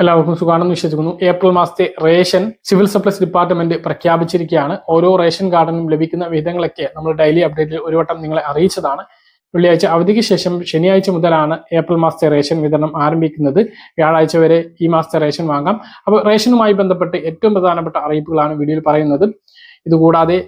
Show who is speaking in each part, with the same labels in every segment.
Speaker 1: എല്ലാവർക്കും സുഖമാണെന്ന് വിശ്വസിക്കുന്നു. ഏപ്രിൽ മാസത്തെ റേഷൻ സിവിൽ സപ്ലൈസ് ഡിപ്പാർട്ട്മെന്റ് പ്രഖ്യാപിച്ചിരിക്കുകയാണ്. ഓരോ റേഷൻ കാർഡിനും ലഭിക്കുന്ന വിഹിതങ്ങളൊക്കെ നമ്മൾ ഡെയിലി അപ്ഡേറ്റിൽ ഒരു വട്ടം നിങ്ങളെ അറിയിച്ചതാണ്. വെള്ളിയാഴ്ച അവധിക്ക് ശേഷം ശനിയാഴ്ച മുതലാണ് ഏപ്രിൽ മാസത്തെ റേഷൻ വിതരണം ആരംഭിക്കുന്നത്. വ്യാഴാഴ്ച വരെ ഈ മാസത്തെ റേഷൻ വാങ്ങാം. അപ്പോൾ റേഷനുമായി ബന്ധപ്പെട്ട് ഏറ്റവും പ്രധാനപ്പെട്ട അറിയിപ്പുകളാണ് വീഡിയോയിൽ പറയുന്നത്. ഇതുകൂടാതെ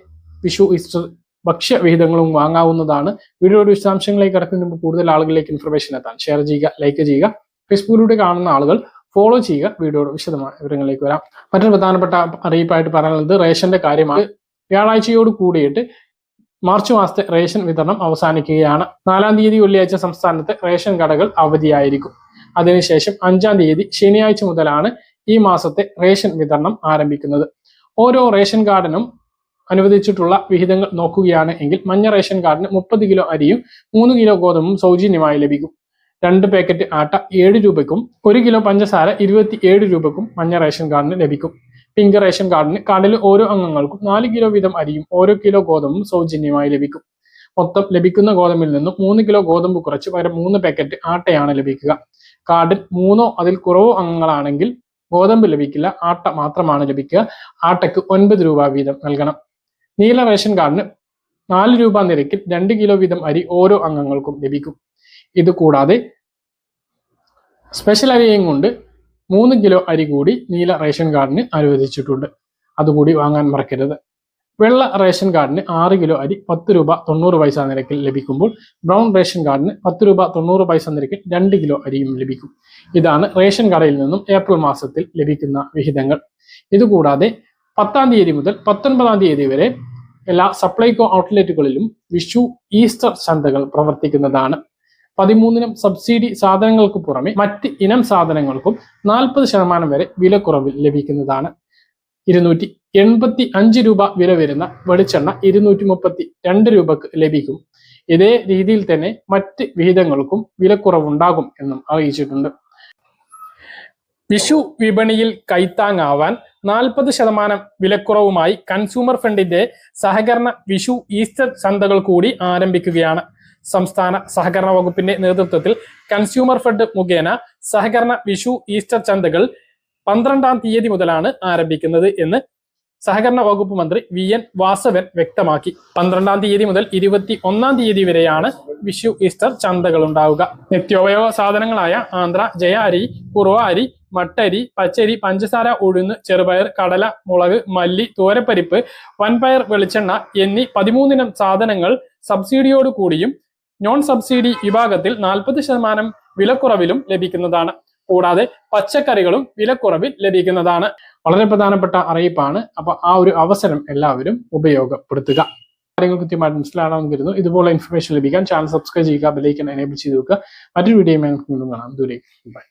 Speaker 1: വിഷു ഈസ്റ്റർ ഭക്ഷ്യ വിഹിതങ്ങളും വാങ്ങാവുന്നതാണ്. വീഡിയോയുടെ വിശദാംശങ്ങളിലേക്ക് കടക്കുന്നതിന് മുമ്പ് കൂടുതൽ ആളുകളിലേക്ക് ഇൻഫർമേഷൻ എത്താൻ. ഷെയർ ചെയ്യുക ലൈക്ക് ചെയ്യുക. ഫേസ്ബുക്കിലൂടെ കാണുന്ന ആളുകൾ ഫോളോ ചെയ്യുക. വീഡിയോയുടെ വിശദമായ വിവരങ്ങളിലേക്ക് വരാം. മറ്റൊരു പ്രധാനപ്പെട്ട അറിയിപ്പായിട്ട് പറയാനുള്ളത് റേഷന്റെ കാര്യമാണ്. വ്യാഴാഴ്ചയോട് കൂടിയിട്ട് മാർച്ച് മാസത്തെ റേഷൻ വിതരണം അവസാനിക്കുകയാണ്. നാലാം തീയതി വെള്ളിയാഴ്ച സംസ്ഥാനത്ത് റേഷൻ കടകൾ അവധിയായിരിക്കും. അതിനുശേഷം അഞ്ചാം തീയതി ശനിയാഴ്ച മുതലാണ് ഈ മാസത്തെ റേഷൻ വിതരണം ആരംഭിക്കുന്നത്. ഓരോ റേഷൻ കാർഡിനും അനുവദിച്ചിട്ടുള്ള വിഹിതങ്ങൾ നോക്കുകയാണ് എങ്കിൽ മഞ്ഞ റേഷൻ കാർഡിന് മുപ്പത് കിലോ അരിയും മൂന്ന് കിലോ ഗോതമ്പും സൗജന്യമായി ലഭിക്കും. രണ്ട് പാക്കറ്റ് ആട്ട ഏഴ് രൂപയ്ക്കും ഒരു കിലോ പഞ്ചസാര ഇരുപത്തി ഏഴ് രൂപയ്ക്കും മഞ്ഞ റേഷൻ കാർഡിന് ലഭിക്കും. പിങ്ക് റേഷൻ കാർഡിന് കാർഡിലെ ഓരോ അംഗങ്ങൾക്കും നാല് കിലോ വീതം അരിയും ഓരോ കിലോ ഗോതമ്പും സൗജന്യമായി ലഭിക്കും. മൊത്തം ലഭിക്കുന്ന ഗോതമ്പിൽ നിന്നും മൂന്ന് കിലോ ഗോതമ്പ് കുറച്ച് പകരം മൂന്ന് പാക്കറ്റ് ആട്ടയാണ് ലഭിക്കുക. കാർഡിൽ മൂന്നോ അതിൽ കുറവോ അംഗങ്ങളാണെങ്കിൽ ഗോതമ്പ് ലഭിക്കില്ല ആട്ട മാത്രമാണ് ലഭിക്കുക. ആട്ടയ്ക്ക് ഒൻപത് രൂപ വീതം നൽകണം. നീല റേഷൻ കാർഡിന് നാല് രൂപ നിരക്കിൽ രണ്ട് കിലോ വീതം അരി ഓരോ അംഗങ്ങൾക്കും ലഭിക്കും. ഇത് കൂടാതെ സ്പെഷ്യൽ അരിയും കൊണ്ട് മൂന്ന് കിലോ അരി കൂടി നീല റേഷൻ കാർഡിന് അനുവദിച്ചിട്ടുണ്ട്. അതുകൂടി വാങ്ങാൻ മറക്കരുത്. വെള്ള റേഷൻ കാർഡിന് ആറ് കിലോ അരി പത്ത് രൂപ തൊണ്ണൂറ് പൈസ നിരക്കിൽ ലഭിക്കുമ്പോൾ ബ്രൗൺ റേഷൻ കാർഡിന് പത്ത് രൂപ തൊണ്ണൂറ് പൈസ നിരക്കിൽ രണ്ട് കിലോ അരിയും ലഭിക്കും. ഇതാണ് റേഷൻ കടയിൽ നിന്നും ഏപ്രിൽ മാസത്തിൽ ലഭിക്കുന്ന വിഹിതങ്ങൾ. ഇതുകൂടാതെ പത്താം തീയതി മുതൽ പത്തൊൻപതാം തീയതി വരെ എല്ലാ സപ്ലൈകോ ഔട്ട്ലെറ്റുകളിലും വിഷു ഈസ്റ്റർ ചന്തകൾ പ്രവർത്തിക്കുന്നതാണ്. പതിമൂന്നിനം സബ്സിഡി സാധനങ്ങൾക്ക് പുറമെ മറ്റ് ഇനം സാധനങ്ങൾക്കും നാൽപ്പത് ശതമാനം വരെ വിലക്കുറവിൽ ലഭിക്കുന്നതാണ്. ഇരുന്നൂറ്റി എൺപത്തി അഞ്ച് രൂപ വില വരുന്ന വെളിച്ചെണ്ണ ഇരുന്നൂറ്റി മുപ്പത്തി രണ്ട് രൂപക്ക് ലഭിക്കും. ഇതേ രീതിയിൽ തന്നെ മറ്റ് വിഹിതങ്ങൾക്കും വിലക്കുറവുണ്ടാകും എന്നും അറിയിച്ചിട്ടുണ്ട്. വിഷു വിപണിയിൽ കൈത്താങ്ങാവാൻ നാൽപ്പത് ശതമാനം വിലക്കുറവുമായി കൺസ്യൂമർ ഫണ്ടിന്റെ സഹകരണ വിഷു ഈസ്റ്റർ ചന്തകൾ കൂടി ആരംഭിക്കുകയാണ്. സംസ്ഥാന സഹകരണ വകുപ്പിന്റെ നേതൃത്വത്തിൽ കൺസ്യൂമർ ഫെഡ് മുഖേന സഹകരണ വിഷു ഈസ്റ്റർ ചന്തകൾ പന്ത്രണ്ടാം തീയതി മുതലാണ് ആരംഭിക്കുന്നത് എന്ന് സഹകരണ വകുപ്പ് മന്ത്രി വി എൻ വാസവൻ വ്യക്തമാക്കി. പന്ത്രണ്ടാം തീയതി മുതൽ ഇരുപത്തി ഒന്നാം തീയതി വരെയാണ് വിഷു ഈസ്റ്റർ ചന്തകൾ ഉണ്ടാവുക. നിത്യോപയോഗ സാധനങ്ങളായ ആന്ധ്ര ജയ അരി കുറുവ അരി മട്ടരി പച്ചരി പഞ്ചസാര ഉഴുന്ന് ചെറുപയർ കടല മുളക് മല്ലി തോരപ്പരിപ്പ് വൻപയർ വെളിച്ചെണ്ണ എന്നീ പതിമൂന്നിനം സാധനങ്ങൾ സബ്സിഡിയോട് കൂടിയും നോൺ സബ്സിഡി വിഭാഗത്തിൽ നാൽപ്പത് ശതമാനം വിലക്കുറവിലും ലഭിക്കുന്നതാണ്. കൂടാതെ പച്ചക്കറികളും വിലക്കുറവിൽ ലഭിക്കുന്നതാണ്. വളരെ പ്രധാനപ്പെട്ട അറിയിപ്പാണ്. അപ്പൊ ആ ഒരു അവസരം എല്ലാവരും ഉപയോഗപ്പെടുത്തുക. കാര്യങ്ങൾ കൃത്യമായിട്ട് മനസ്സിലാണെന്ന് കരുതുന്നു. ഇതുപോലെ ഇൻഫർമേഷൻ ലഭിക്കാൻ ചാനൽ സബ്സ്ക്രൈബ് ചെയ്യുക ബെലൈക്കൻ എനേബിൾ ചെയ്ത് വെക്കുക. മറ്റൊരു വീഡിയോ കാണാം. ദൂരേക്ക്. ബൈ